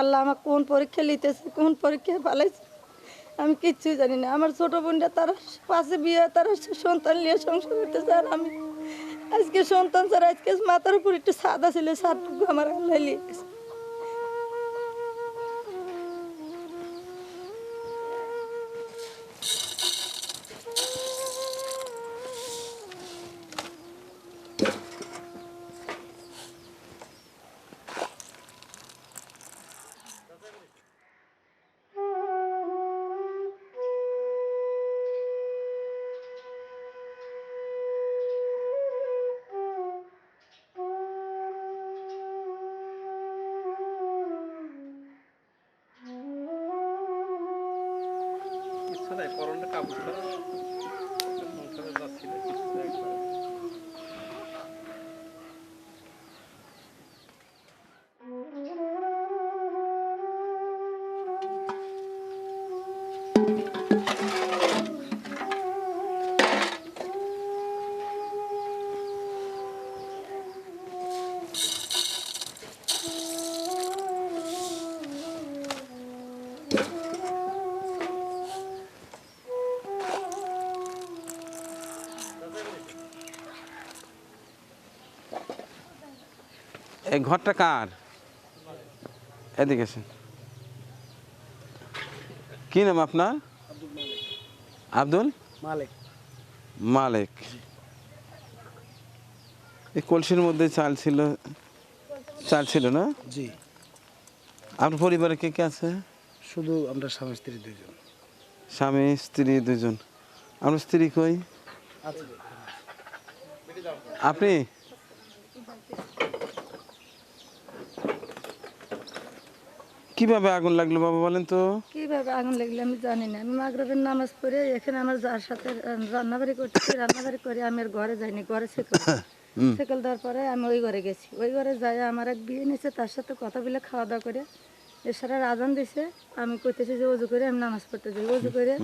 আল্লাহ আমার কোন পরীক্ষা লিতেছে, কোন পরীক্ষায় পালাইছে, আমি কিচ্ছু জানি না আমার ছোট বোনটা তার পাশে বিয়ে তার সন্তান নিয়ে সংসার করতেছে আর আমি আজকে সন্তান স্যার আজকে মাথার উপর একটু সাদা ছিল সারটুকু আমার আল্লাহ নিয়ে গেছে। কিছু নাই এই ঘরটা কার? এদিকে আসেন। কি নাম আপনার? আব্দুল মালিক। মালিক। এই কলসির মধ্যে চাল ছিল চাল ছিল না? জি। আপনার পরিবারে কে কে আছে? শুধু আমরা স্বামী স্ত্রী দুজন স্বামী স্ত্রী দুজন আপনার স্ত্রী কই? আপনি? কীভাবে আগুন লাগল বাবা বলেন তো? কীভাবে আগুন লাগলে আমি জানি না। আমি মাগরবের নামাজ পড়ে এখানে আমার যার সাথে রান্নাবাড়ি করতেছি রান্নাবাড়ি করে আমি আর ঘরে যাইনি ঘরে সেকল। সেকল দেওয়ার পরে আমি ওই ঘরে গেছি। ওই ঘরে যাই আমার এক বিয়ে নিয়েছে তার সাথে কথা বলে খাওয়া দাওয়া করে। এছাড়া আজান দিছে আমি কইতেছি যে অজু করে আমি নামাজ পড়তে যাই। অজু করে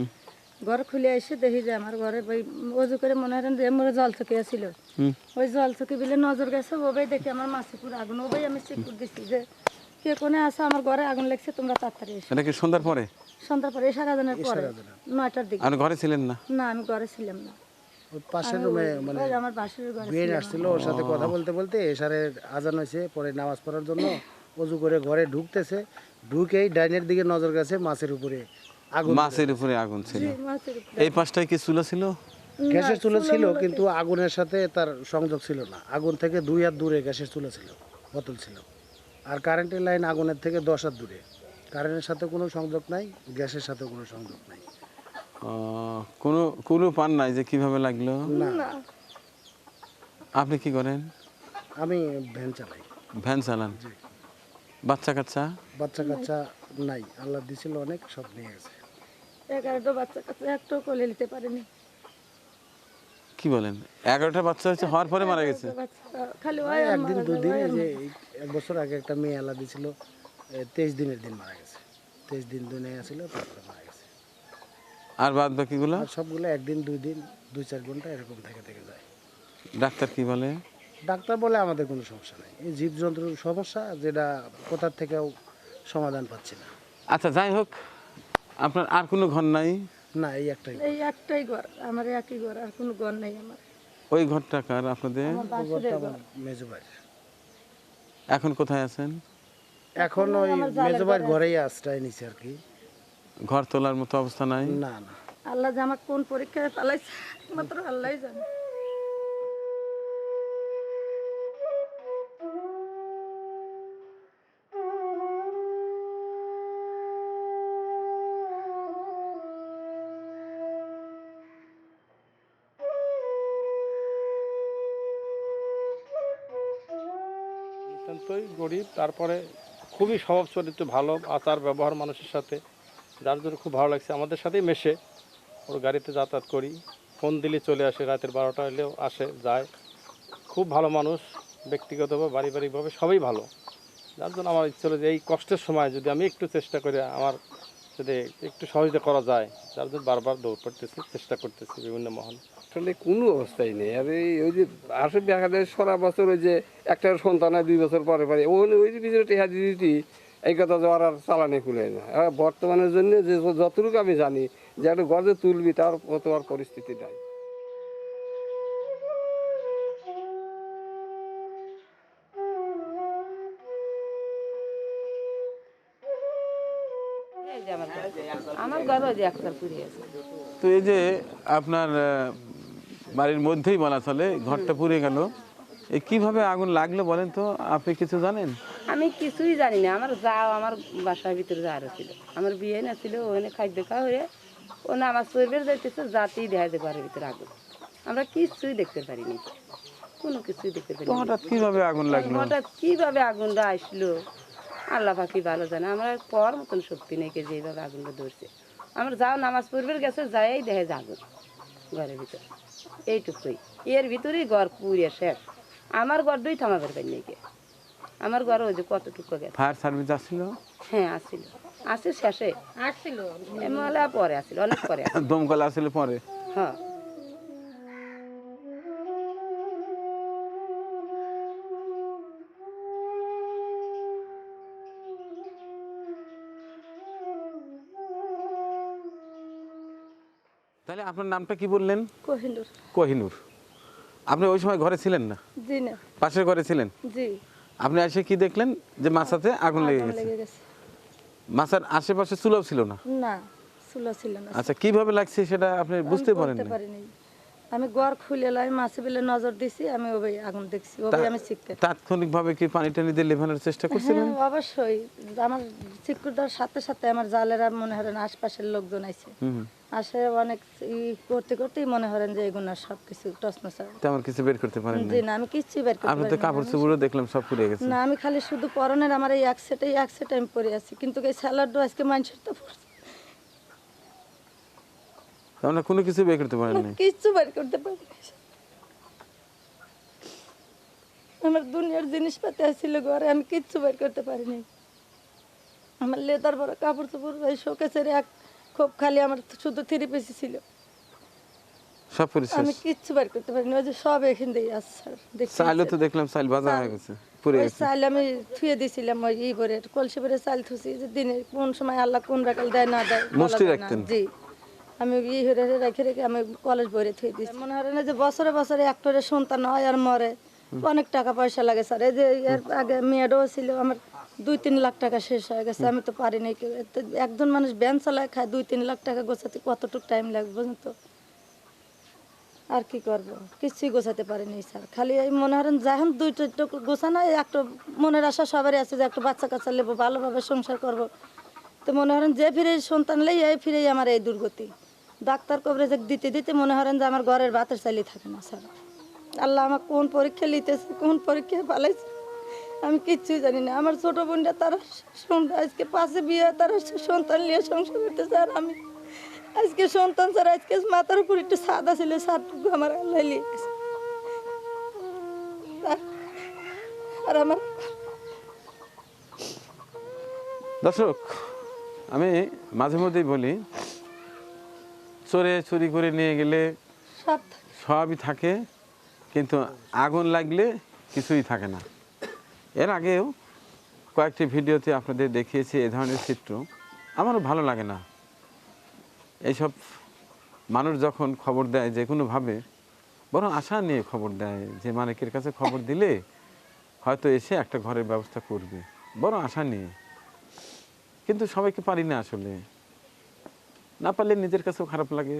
ঘর খুলে এসে দেখি যে আমার ঘরে ওই অজু করে মনে হয় যে মোরে জল থেকে ছিল ওই জল থেকে বিলে নজর গেছে ওবাই দেখি আমার মাসি পুরো আগুন ওবাই আমি চিকুর দিছি যে কে কোনে আসো আমার ঘরে আগুন লাগছে তোমরা তাড়াতাড়ি এসো। এটা কি সন্ধ্যার পরে? সন্ধ্যার পরে এশার আজানের পরে। নয়টার দিকে। আর ঘরে ছিলেন না? না আমি ঘরে ছিলাম না। পাশের রুমে মানে আমার বাসুরের ঘরে বিয়ে আসছিল ওর সাথে কথা বলতে বলতে এসারের আজান হয়েছে পরে নামাজ পড়ার জন্য অজু করে ঘরে ঢুকতেছে। ঢুকেই ডাইনের দিকে নজর গেছে মাছের উপরে আগুন মাছের উপরে আগুন ছিল। এই পাশটায় কি চুলা ছিল? গ্যাসের চুলো ছিল কিন্তু আগুনের সাথে তার সংযোগ ছিল না। আগুন থেকে দুই হাত দূরে গ্যাসের চুলো ছিল বোতল ছিল। আর কারেন্টের লাইন আগুনের থেকে দশ হাত দূরে। কারেন্টের সাথে কোনো সংযোগ নাই গ্যাসের সাথে কোনো সংযোগ নাই। কোনো কোনো পান নাই যে কীভাবে লাগল? না। আপনি কি করেন? আমি ভ্যান চালাই। ভ্যান চালান? বাচ্চা কাচ্চা? বাচ্চা কাচ্চা নাই। আল্লাহ দিছিল অনেক সব নিয়ে গেছে। এগারোটা বাচ্চা কাচ্চা একটাও কোলে নিতে পারেনি। কি বলেন? এগারোটা বাচ্চা হচ্ছে হওয়ার পরে মারা গেছে? বাচ্চা। খালি ওই একদিন দুদিন এই যে এই এক বছর আগে একটা মেয়ে আল্লাহ দিছিল তেইশ দিনের দিন মারা গেছে। তেইশ দিন দুনিয়া ছিল তারপরে মারা গেছে। আর বাদ বাকিগুলো? সবগুলো একদিন দুই দিন দুই চার ঘণ্টা এরকম থেকে থেকে যায়। ডাক্তার কি বলে? ডাক্তার বলে আমাদের কোনো সমস্যা নেই। এই জীবজন্তুর সমস্যা যেটা কোথার থেকেও সমাধান পাচ্ছি না। আচ্ছা যাই হোক আপনার আর কোনো ঘর নাই? না এই একটাই এই একটাই ঘর আমার একই ঘর আর কোনো ঘর নেই আমার। ওই ঘরটা কার আপনাদের? এখন কোথায় আছেন? এখন ওই মেজবার ঘরেই আশ্রয় নিছে আর কি। ঘর তোলার মতো অবস্থা নাই? না না। আল্লাহ যে আমার কোন পরীক্ষায় পালাইছে মাত্র আল্লাহ জানে। নিতান্তই গরিব, তারপরে খুবই স্বভাব চরিত্র ভালো আচার ব্যবহার মানুষের সাথে, যার জন্য খুব ভালো লাগছে। আমাদের সাথেই মেশে, ওর গাড়িতে যাতায়াত করি। ফোন দিলে চলে আসে, রাতের বারোটা হলেও আসে, যায়। খুব ভালো মানুষ, ব্যক্তিগতভাবে, পারিবারিকভাবে সবই ভালো। যার জন্য আমার ইচ্ছে হলো যে এই কষ্টের সময় যদি আমি একটু চেষ্টা করি আমার যদি একটু সহজে করা যায়, যার জন্য বারবার দৌড় পড়তেছি, চেষ্টা করতেছি বিভিন্ন মহল। আসলে কোনো অবস্থাই নেই। আর এই ওই যে আসলে দেখা যায় সারা বছর ওই যে একটা সন্তান হয় দুই বছর পরে পরে ওই ওই যে ভিতরে টেহা দিদি এই কথা যাওয়ার আর চালানি খুলে না। আর বর্তমানের জন্য যে যতটুকু আমি জানি যে একটা গর্জে তুলবি তার মতো আর পরিস্থিতি নাই। আমার ওই যে আছে তো এই যে আপনার বাড়ির মধ্যেই বলা চলে ঘরটা পুড়ে গেল। এই কীভাবে আগুন লাগল বলেন তো? আপনি কিছু জানেন? আমি কিছুই জানি না। আমার যাও আমার বাসার ভিতরে যাওয়ার ছিল। আমার বিয়ে না ছিল ওখানে খাদ্য খাওয়া হয়ে ও না আমার শরীরের যাইতেছে জাতেই দেখা যায় ঘরের ভিতরে আগুন। আমরা কিছুই দেখতে পারিনি। কোনো কিছুই দেখতে পারিনি। হঠাৎ কীভাবে আগুন লাগল? হঠাৎ কীভাবে আগুনটা আসলো? আল্লাহ পাখি ভালো জানে। আমরা পর মতন শক্তি নেই যেভাবে আগুনটা ধরছে। আমার যাও নামাজ পড়বে গেছে যাই দেখে যে আগুন। ঘরের ভিতরে। এইটুকুই। এর ভিতরেই ঘর পুড়িয়ে শেষ। আমার ঘর দুই থামাবার পাই নাকি আমার ঘর ওই যে কতটুকু গেছে। ফায়ার সার্ভিস আসছিল? হ্যাঁ আসছিল। আসে শেষে। আসছিল। এমলা পরে আসছিল অনেক পরে। দমকল আসছিল পরে? হ্যাঁ। তাহলে আপনার নামটা কি বললেন? কোহিনুর। কোহিনুর। আপনি ওই সময় ঘরে ছিলেন না? জি না। পাশের ঘরে ছিলেন? জি। আপনি এসে কি দেখলেন? যে মাছাতে আগুন লেগে গেছে। মাছার আশেপাশে চুলাও ছিল না? না চুলা ছিল না। আচ্ছা কীভাবে লাগছে সেটা আপনি বুঝতে পারেন। না আমি ঘর খুলে লাই মাছে বেলে নজর দিছি আমি ওই আগুন দেখছি ওই আমি শিখতে। তাৎক্ষণিক ভাবে কি পানি টানি দিয়ে লেভানোর চেষ্টা করছিলেন? হ্যাঁ অবশ্যই। আমার চিকুরদার সাথে সাথে আমার জালেরা মনে করেন আশপাশের লোকজন আছে হুম আসে অনেক ই করতে করতেই মনে করেন যে এগুলো সব কিছু টসনসা তেমন কিছু বের করতে পারেন জি না আমি কিচ্ছু বের করতে তো কাপড় চোপড়ও দেখলাম সব পুড়ে গেছে। না আমি খালি শুধু পরনের আমার এই এক সেট এই এক সেট আমি পরে আছি কিন্তু এই স্যালাডও আজকে মানুষের তো আমরা কোনো কিছু বের করতে পারেন কিচ্ছু বের করতে পারি আমার দুনিয়ার জিনিসপাতি আসছিল ঘরে আমি কিচ্ছু বের করতে পারিনি আমার লেদার বড় কাপড় চোপড় ওই শোকেসের এক খুব খালি আমার শুধু থ্রি পিসি ছিল। সব পরিশেষ আমি কিচ্ছু বের করতে পারিনি ওই যে সব এখান দিয়ে আসছে স্যার তো দেখলাম চাইল ভাজা হয়ে গেছে চাল আমি থুয়ে দিছিলাম ওই ই করে কলসি ভরে চাল থুছি যে দিনে কোন সময় আল্লাহ কোন রাখাল দেয় না দেয় মুষ্টি রাখতেন? জি। আমি ই হরে রেখে রেখে আমি কলেজ ভরে থুয়ে দিচ্ছি মনে হয় না যে বছরে বছরে একটারে সন্তান হয় আর মরে। অনেক টাকা পয়সা লাগে স্যার এই যে এর আগে মেয়েরও ছিল আমার দুই তিন লাখ টাকা শেষ হয়ে গেছে, আমি তো পারিনি একজন মানুষ ব্যান চালায় খায় দুই তিন লাখ টাকা গোছাতে কতটুকু টাইম লাগবে তো? আর কি করব? কিছুই গোছাতে পারিনি স্যার। খালি এই মনে করেন যখন দুইটা গোছানো একটা মনের আশা সবারই আছে যে একটা বাচ্চা কাচ্চা নেব ভালোভাবে সংসার করব। তো মনে করেন যে ফিরে সন্তান লেই, এই ফিরেই আমার এই দুর্গতি। ডাক্তার কবরেজ দিতে দিতে মনে করেন যে আমার ঘরের ভাতের চালিয়ে থাকে না স্যার। আল্লাহ আমার কোন পরীক্ষা লিতেছে কোন পরীক্ষায় পালাইছে? আমি কিচ্ছুই জানি না। আমার ছোট বোনটা তারা আজকে পাশে বিয়ে তারা সন্তান নিয়ে সংসার করতেছে আর আমি আজকে সন্তান স্যার আজকে মাথার উপর একটু সাদা ছিল সারটুকু আমার আল্লাহ নিয়ে গেছে। আর- আর আমার দর্শক আমি মাঝে মধ্যেই বলি চোরে চুরি করে নিয়ে গেলে সব সবই থাকে কিন্তু আগুন লাগলে কিছুই থাকে না। এর আগেও কয়েকটি ভিডিওতে আপনাদের দেখিয়েছি এ ধরনের চিত্র। আমারও ভালো লাগে না। এইসব মানুষ যখন খবর দেয় যে কোনোভাবে বরং আশা নিয়ে খবর দেয় যে মালিকের কাছে খবর দিলে হয়তো এসে একটা ঘরের ব্যবস্থা করবে বড় আশা নিয়ে। কিন্তু সবাইকে পারি না আসলে। না পারলে নিজের কাছেও খারাপ লাগে।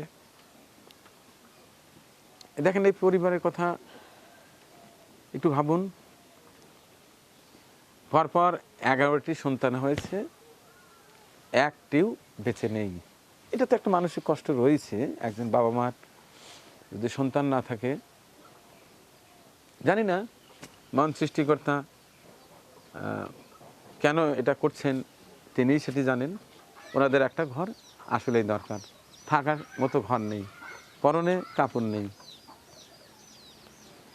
দেখেন এই পরিবারের কথা একটু ভাবুন। পরপর এগারোটি সন্তান হয়েছে, একটিও বেঁচে নেই। এটা তো একটা মানসিক কষ্ট রয়েছে, একজন বাবা মার যদি সন্তান না থাকে। জানি না, মন সৃষ্টিকর্তা কেন এটা করছেন তিনিই সেটি জানেন। ওনাদের একটা ঘর আসলেই দরকার। থাকার মতো ঘর নেই, পরনে কাপড় নেই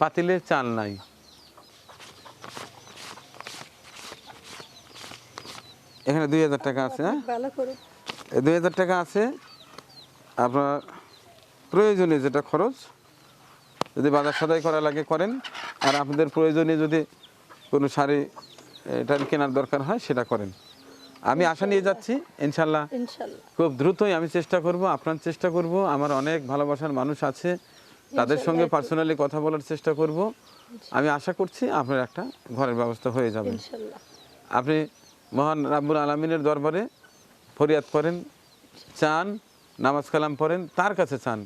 পাতিলে চাল নাই। এখানে দুই হাজার টাকা আছে হ্যাঁ? এই দুই হাজার টাকা আছে। আপনার প্রয়োজনীয় যেটা খরচ যদি বাজার সদাই করা লাগে করেন। আর আপনাদের প্রয়োজনীয় যদি কোনো শাড়ি এটা কেনার দরকার হয় সেটা করেন। আমি আশা নিয়ে যাচ্ছি ইনশাল্লাহ। ইনশাল্লাহ। খুব দ্রুতই আমি চেষ্টা করব আপনার চেষ্টা করব। আমার অনেক ভালোবাসার মানুষ আছে তাদের সঙ্গে পার্সোনালি কথা বলার চেষ্টা করব। আমি আশা করছি আপনার একটা ঘরের ব্যবস্থা হয়ে যাবে। আপনি মহান রাব্বুল আলমিনের দরবারে ফরিয়াদ করেন চান নামাজ কালাম পড়েন তার কাছে চান।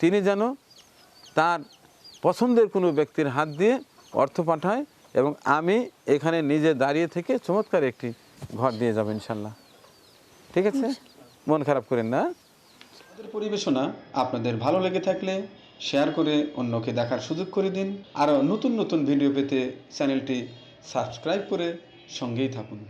তিনি যেন তার পছন্দের কোনো ব্যক্তির হাত দিয়ে অর্থ পাঠায় এবং আমি এখানে নিজে দাঁড়িয়ে থেকে চমৎকার একটি ঘর দিয়ে যাব ইনশাল্লাহ ঠিক আছে? মন খারাপ করেন না। আমাদের পরিবেশনা আপনাদের ভালো লেগে থাকলে শেয়ার করে অন্যকে দেখার সুযোগ করে দিন। আরও নতুন নতুন ভিডিও পেতে চ্যানেলটি সাবস্ক্রাইব করে সঙ্গেই থাকুন।